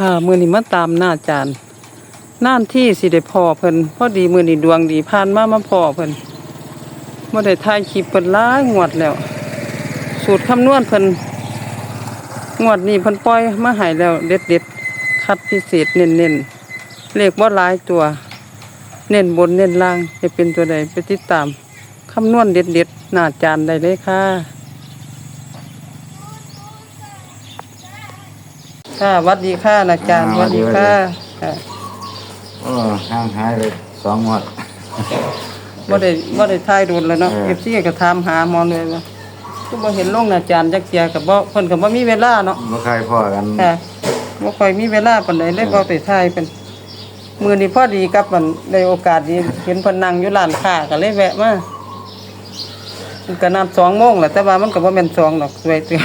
ค่ะมื้อนี้มาตามหน้าจานน่านที่สิได้พอเพิ่นพอดีมื้อนี้ดวงดีผ่านมามาพอเพิ่นบ่ได้ถ่ายคลิปเพิ่นหลายงวดแล้ว สูตรคำนวณเพิ่นงวดนี้เพิ่นปล่อยมาให้แล้วเด็ดๆคัดพิเศษเน้นๆเลขบ่หลายตัว เน้นบนเน้นล่างจะเป็นตัวใดไปติดตามคำนวณเด็ดๆหน้าจานได้เลยค่ะ ค่ะหวัดดีค่ะอาจารย์อ่าหวัดดีหวัดดี ค่ะค่ะโอ้ห่างหายไปสองงวด บ่ได้บ่ได้ทายโดนแล้วเนาะเออ เอฟซีก็ถามหาหมอเลยว่าก็บ่เห็นลงอาจารย์จักเที่ยก็บ่เพิ่นก็บ่มีเวลาเนาะเมื่อใครพ่อกันค่ะบ่ค่อยมีเวลาปานใดเลยบ่ไปทายเพิ่นมื้อนี้พอดีกับมันได้โอกาสดีเห็นเพิ่นนั่งอยู่ร้านค้าก็เลยแวะมามันก็นับ2โมงแหละแต่ว่ามันก็บ่แม่น2ดอกสวยเตือ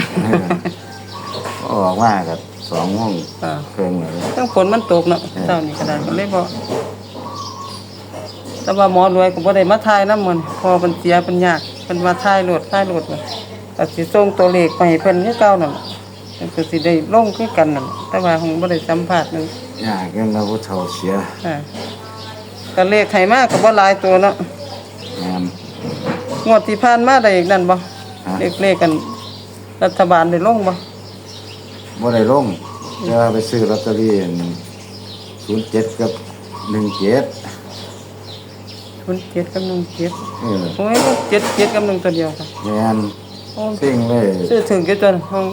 ออกมากับ สองโมงอ่าเครื่องเลยทั้งฝนมันตกเนาะเช้านี้ก็ได้ก็เลยบ่แต่ว่าหมอรวยก็บ่ได้มาทายนำมันพอเพิ่นเสียเพิ่นยากเพิ่นว่าทายโลดทายโลดว่าก็สิส่งตัวเลขไปให้เพิ่นคือเก่านั่นล่ะเพิ่นก็สิได้ลงคือกันนั่นล่ะแต่ว่าคงบ่ได้สัมภาษณ์นึงยากเกินเราผู้เฒ่าเสียอ่าก็เลขให้มาก็บ่หลายตัวเนาะงานงวดที่ผ่านมาได้อีกนั่นบ่ฮะ เลขเลขกัน รัฐบาลได้ลงบ่บ่ได้ลง จะไปซื้อลอตเตอรี่ศูนย์เจ็ดกับหนึ่งเจ็ด07กับ17เออโอ้ย77กับ1ตัวเดียวค่ะงานโอ้ซิ่งเลยซื้อถึงกี่ตัวน่ะห้อง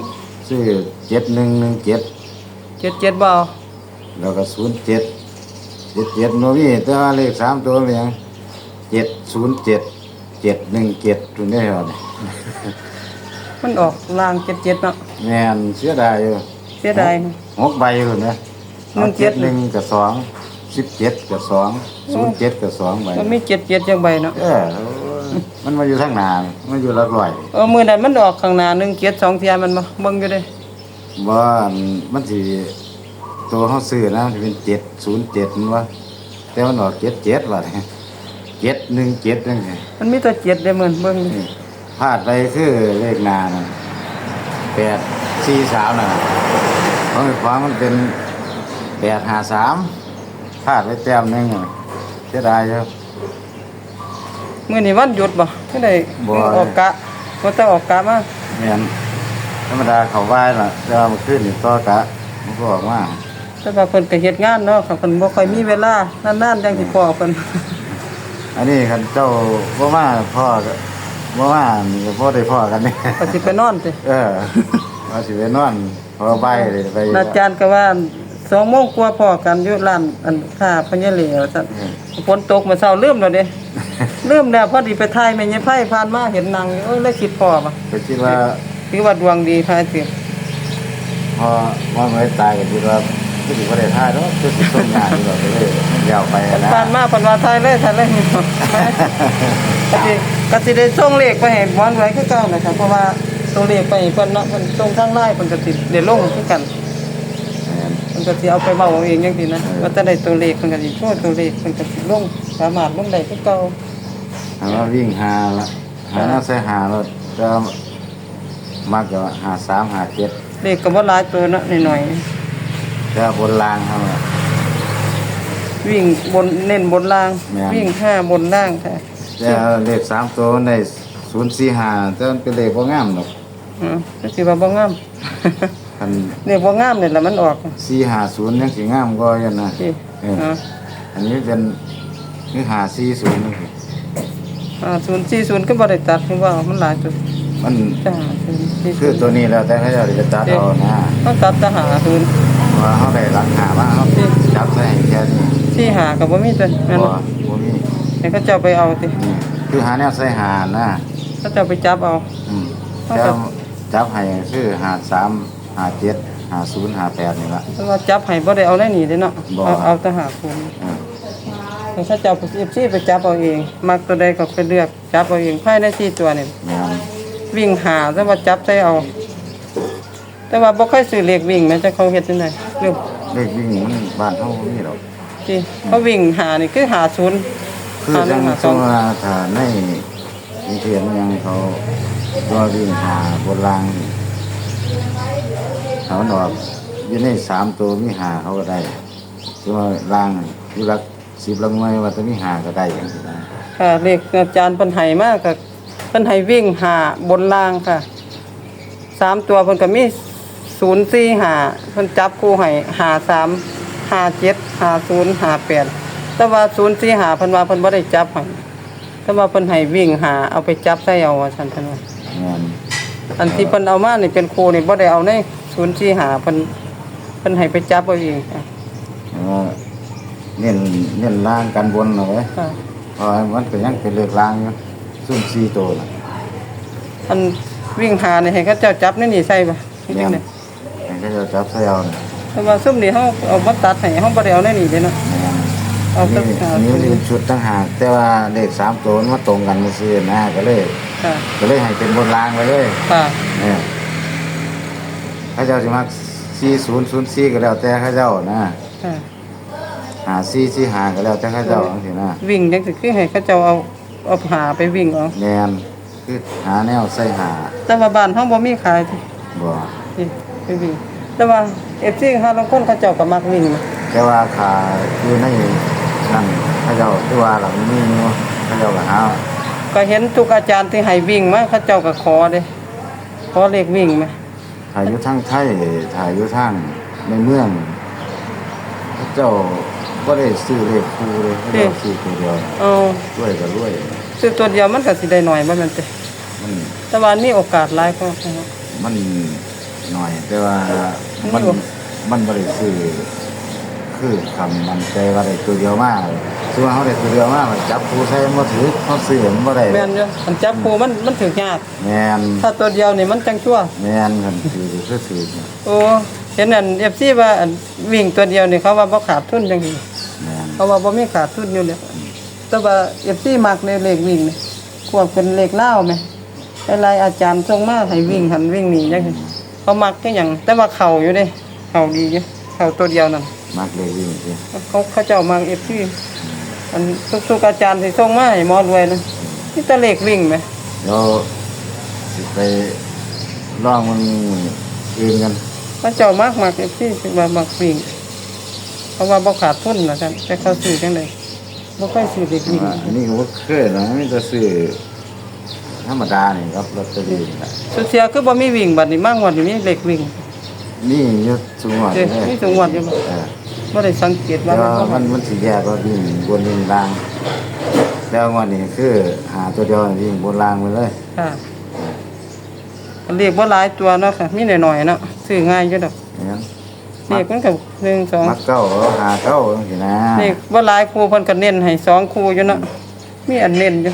ซื้อเจ็ดหนึ่งหนึ่งเจ็ด77บ่เอาแล้วก็ศูนย์เจ็ดเจ็ดเจ็ดโนวีแต่ว่าเลขสามตัวเป็นหยังเจ็ดศูนย์เจ็ดเจ็ดหนึ่งเจ็ดตัวนี้เหรอเนี่ยมันออกลางเจ็ดเจ็ดเนาะแม่นเสียดายอยู่ เสียดายหกใบเลยนะหนึ่งเจ็ดหนึ่งกับสองสิบเจ็ดกับสองศูนย์เจ็ดกับสองใบมันมีเจ็ดเจ็ดจังใบเนาะเออมันมาอยู่ทางหนามันอยู่หลักร้อยเออมือนั้นมันออกข้างหน้าหนึ่งเจ็ดสองเทียมันบ่เบิ่งอยู่เด้ว่ามันสิตัวเขาซื้อนะมันจะเป็นเจ็ดศูนย์เจ็ดมันว่าแต่มันออกเจ็ดเจ็ดว่ะเจ็ดหนึ่งเจ็ดนั่นไงมันมีตัวเจ็ดเด้เหมือนเบิ่งดิพลาดไปคือเลขหนานะแปดสี่สามนะเพ ราะความมันเป็นแปดหาสามพลาดไปแต้มหนึงอะเสียดายอยู่มื้อนี้วันหยุดบ่ก็ได้บ่ ออกกะบ่ต้องออกกะมาเหมือนธรรมดาเขาไหว้ล่ะแต่ว่ามันขึ้นอยู่ต่อกะมันก็บอกว่าแต่ว่าเพิ่นก็เฮ็ดงานเนาะเขาเพิ่นบ่ค่อยมีเวลานานๆจังสิพอเพิ่นอันนี้คันเจ้าบ่มาพ่อก็บ่มานี่ก็พ่อได้พ่อกันนี่ ก็สิไปนอนติ เออ ว่าสิไปนอนพอใบเลยไปอาจารย์ก็ว่า2โมงกว่าพอกันอยู่ร้านอันค้าพญาเหลวซั่นฝนตกมาเช้าลืมแล้วเด้ลืมแล้วพอดีไปถ่ายแม่ยายไผผ่านมาเห็นนางอยู่เอ้ยเลยคิดพอบ่ก็คิดว่าถือว่าดวงดีพระอาทิตย์พอว่าไม่ตายก็คิดว่าก็สิบ่ได้ท่าแล้วคือสิต้นงานอยู่ดอกเลยยาวไปนะผ่านมาผ่านมาไทยเลยไทยเลยกสิกสิได้ส่งเลขไปให้บอนไว้คือเก่านะครับเพราะว่า ส่งเลขไปให้เพิ่นเนาะเพิ่นส่งทางไลน์เพิ่นก็สิได้ลงคือกันเพิ่นก็สิเอาไปเว้าเอาเองจังซี่นะว่าแต่ได้ตัวเลขเพิ่นก็สิโชว์ตัวเลขเพิ่นก็สิลงสามารถลงได้คือเก่าหาว่าวิ่งหาละหาหน้าใส่หาแล้วก็มักจะหาสามหาเจ็ดเลขก็บ่หลายตัวเนาะหน่อยแต่บนรางครับๆวิ่งบนเน้นบนล่างแม่นวิ่งห้าบนล่างค่ะแต่เลขสามตัวมันได้ศูนย์สี่หาแต่มันเป็นเลขบ่งามหรอก อือก็สิว่าบ่งามคันเลขบ่งามนี่แหละมันออกสี่หาศูนย์ยังสิงามก็ยันนะที่เอออ่าอันนี้เป็นคือหาสี่ศูนย์นี่สิอ่า040ก็บ่ได้ตัดคือว่ามันหลายตัวมันจ้า040คือตัวนี้แล้วแต่เขาจะจะตัดเอานะต้องตัดทหารคืนว่าเขาได้รักหาว่าเขาจับใส่แค่นี้ที่หากับบ่มีตัวแม่นบ่บ่บ่มีให้เขาเจ้าไปเอาตินี่คือหาแนวใส่หานะเขาเจ้าไปจับเอา อืมเอาแต่ครับ จับให้คือหาสามหาเจ็ดหาศูนย์หาแปดนี่ละเพราะว่าจับให้บ่ได้เอาได้หนีเด้เนาะบ่ เอาเอาทหารคืนอืมให้เขาเจ้าไปเอฟซีไปจับเอาเองมักตัวใดก็ไปเลือกจับเอาเองภายในที่ตัวนี่แม่นวิ่งหาแต่ว่าจับใส่เอา แต่ว่าบ่ค่อยซื้อเลขวิ่งแม้จะเขาเฮ็ดจังได๋เรื่องเลขวิ่งมันบ้านเฮาบ่มีหรอกที่เขาวิ่งหานี่คือหาศูนย์คือจังสมมุติว่าถ้าในกรุงเทพมันยังเขา ตัววิ่งหาบนรางนี่ถ้ามันออกอยู่ในสามตัวมีหาเขาก็ได้คือว่าล่างอยู่รักสิบลังไว้ว่าจะมีหาก็ได้อย่างนี้นะค่ะเลขอาจารย์เพิ่นให้มากก็เพิ่นให้วิ่งหาบนลางค่ะสามตัวเพิ่นก็มีศูนย์สี่หาเพิ่นจับคู่ให้หาสามหาเจ็ดหาศูนย์หาแปดแต่ว่าศูนย์สี่หาเพิ่นว่าเพิ่นบ่ได้จับให้แต่ว่าเพิ่นให้วิ่งหาเอาไปจับใส่เอาว่าซั่นเพิ่นว่า อันที่เพิ่นเอามานี่เป็นครูนี่บ่ได้เอาในศูนย์สี่หาเพิ่นเพิ่นให้ไปจับเอาเองค่ะแล้วก็เน้นเน้นล่างกันบนเอาไว้ค่ะเพราะมันเป็นยังเป็นเลือกล่างอยู่ซุ่มสี่ตัวน่ะอันวิ่งหานี่ให้เขาเจ้าจับในนี่ใส่บ่จริเนี่ยงๆเนี่ยมันก็จะจับใส่เอาน่ะแต่ว่าซุมนี่เฮาเอามาตัดให้เฮาบ่ได้เอาในนี่เด้เนาะเอานี่สักหานี่มันเป็นชุดตั้งหากแต่ว่าเลขสามตัวมันมาตรงกันไม่ซื้อนะก็เลย ค่ะก็เลยให้เป็นบนรางไปเลยค่ะเนี่ยข้าเจ้าจะมักสี่ศูนย์ศูนย์สี่ก็แล้วแต่ข้าเจ้านะค่ะหาสี่สี่หาก็แล้วแต่ข้าเจ้าจังซี่นะวิ่งจังซี่คือให้เขาเจ้าเอาเอาหาไปวิ่งเอาแมนคือหาแนวใส่หา แต่ว่าบ้านเฮาบ่มีขายที่บ่ที่ไปวิ่งแต่ว่า FC หาลางคนเขาเจ้าก็มักวิ่งนะแต่ว่าขาอยู่ในนั่นข้าเจ้าที่ว่าหลังนี้อยู่ข้าเจ้าก็หา ก็เห็นทุกอาจารย์ที่ให้วิ่งมาเขาเจ้าก็ขอเด้ขอเลขวิ่งมาถ่ายอยู่ทางไทยถ่ายอยู่ทางในเมืองข้าเจ้าก็ได้ซื้อเลขคู่เลยข้าเจ้าซื้อตัวเดียวเอารวยก็รวยซื้อตัวเดียวมันก็สิได้หน่อยบ่แม่นติมันแต่ว่ามีโอกาสหลายกว่ามันหน่อยแต่ว่ามันมันบ่มันบริสุทธิ์คือคำมันใจว่าได้ตัวเดียวมาก ส่วนเขาได้ตัวเดียวมากมันจับผู้ใช้มาถือเขาซื้อมันบ่ได้แม่นอยู่อันจับปูมันมันถึกยากแมนถ้าตัวเดียวนี่มันจังชั่ว แมนกันถือคือถือโอ้เห็นอัน FC ว่าอันวิ่งตัวเดียวนี่เขาว่าบ่ขาดทุนจังซี่แมนเขาว่าบ่มีขาดทุนอยู่แล้วแต่ว่า FC มักในเลขวิ่งนี่ควรเป็นเลขเล่าวไหมหลายๆอาจารย์ส่งมาให้วิ่งหันวิ่งหนีจังซี่เขามักคือหยังแต่ว่าเข้าอยู่เด้เข้าดีอยู่เข้าตัวเดียวนั่นมักเลยวิ่งสิเขาเขาเจ้ามัก FC อั นทุกๆอาจารย์ที่ส่งมาให้หมอรวยนะนี่แต่เลขวิ่งไหมแล้วสิไปลองมันอื่นกันเขาเจ้ามากมัก FC สิว่ามักวิ่ง เพราะว่าบ่ขาดทุนนะท่านแต่เขาซื้อจังไดบ่ค่อยซื้อเลขวิ่งว่าอันนี้ก็บ่เคยนะมีแต่ซื้อธรรมดานี่ครับลอตเตอรี่น่ะสุดเสียคือบ่มีวิ่งบัดนี้มากกว่านี้มีเลขวิ่ง นี่อยุดสูงหน่อยเด้เลยมีจังหวัดอยู่บ่ เออ บ่ได้สังเกตว่าแต่ว่ามัมันนมันสิแยกว่าวิ่งบนวิ่งล่าง แล้วงวันนี้คือหาตัวเดียววิ่งบนล่างไปเลยค่ะเลขบ่หลายตัวเนาะค่ะ มีน้อยๆเนาะซื้อง่ายอยู่ดอกอย่างนั้นเลขมันก็1 2มักเก้าเอาหาเก้าจังซี่นะเลขบ่หลายคู่เพิ่นก็เน้นให้สองคู่อยู่เนาะมีอันเน้นอยู่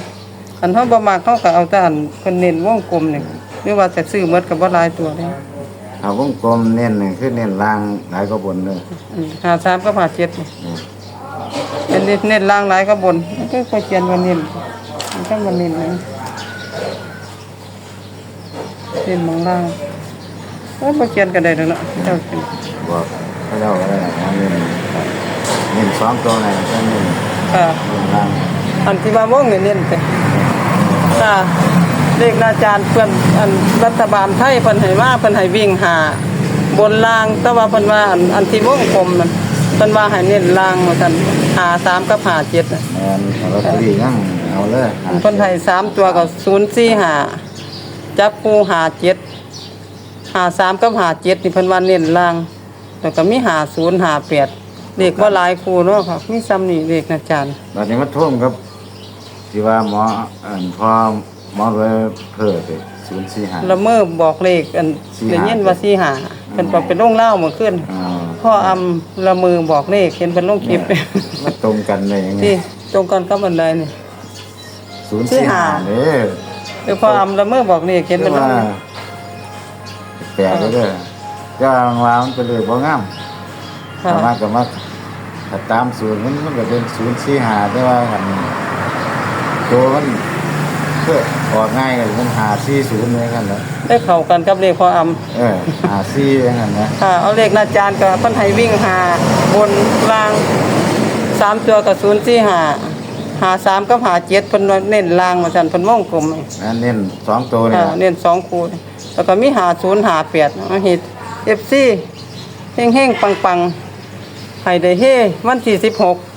อันเฮาบ่มักเฮาก็เอาแต่อันเพิ่นเน้นวงกลมนี่หรือว่าแต่ซื้อหมดก็บ่หลายตัวเลย เอาวงกลมเน้นนี่คือเน้นล่างหลายก็บนเลยอืม53กับ57นี่นี่เป็นเน้นเน้นล่างหลายก็บนมันก็ก็เขียนว่าเน้นมันก็บ่เน้นนะเน้นมองล่างโอ้บ่เขียนก็ได้ดอกเนาะเจ้าเขียนบอกเขาเจ้าก็ได้นะเน้นเน้นสองตัวไหนก็เน้นค่ะเน้นล่างอันที่ว่าวงนี่เน้นไปค่ะ เลขอาจารย์เพิ่นอันรัฐบาลไทยเพิ่นให้มาเพิ่นให้วิ่งหาบนล่างแต่ว่าเพิ่นว่าอันอันที่วงกลมนั่นเพิ่นว่าให้เน้นล่างว่าซั่นหาสามกับหาเจ็ดน่ะแมนเอาลอตเตอรี่นั่งเอาเลยหาเพิ่นให้สามตัวกับศูนย์สี่หาจับคู่หาเจ็ดหาสามกับหาเจ็ดนี่เพิ่นว่าเน้นล่างแล้วก็มีหาศูนย์หาแปดเลขว่าหลายคู่เนาะค่ะมีซ้ำนี่เลขอาจารย์ ตอนนี้มาท่วมครับที่ว่าหมออันพอ หมอเลยเพิ่มไปศูนย์สี่ห้า ละเมอบอกเลขอันสี่ได้หายินว่าสี่หาเพิ่นบอกเป็นโรงเล่าเมื่อคืนอ่าพ่ออำละมือบอกเลขเห็นเป็นลงคลิปมาตรงกันเลยยังไงที่ตรงกันกับบันไดนี่ ศูนย์สี่ห้าเนี่ยเดี๋ยวพ่ออำละเมอบอกเลขเห็นเป็เป็นนลว่างแปลกเลยเด้อก็ว่ามันเป็นเลยบ่งาม ค่ะ สามารถก็มาถ้าตามศูนย์มันมันก็เป็นศูนย์สี่ห้าแต่ว่าคันตัวมัน เพื่อออกง่ายกันมันหาสี่ศูนย์เลยกันแล้วได้เข้ากันกับเลขพ่ออำเออหาซี่อย่างนั้นนะค่ะเอาเลขอาจารย์กับเพิ่นให้วิ่งหาบนล่างสามตัวกับศูนย์สี่หาหาสามกับหาเจ็ดเพิ่นว่าเน้นล่างมาซั่นเพิ่นวงกลมให้นั่นเน้นสองตัวเนี่ยค่ะเน้นสองคู่แล้วก็มีหาศูนย์หาแปดเอาเฮ็ด FC เฮงๆปังๆให้ได้เฮวันที่16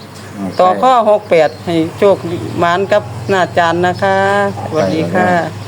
ต่อข้อหกแปดให้โชคหมานกับหน้าจานนะคะ สวัสดีค่ะ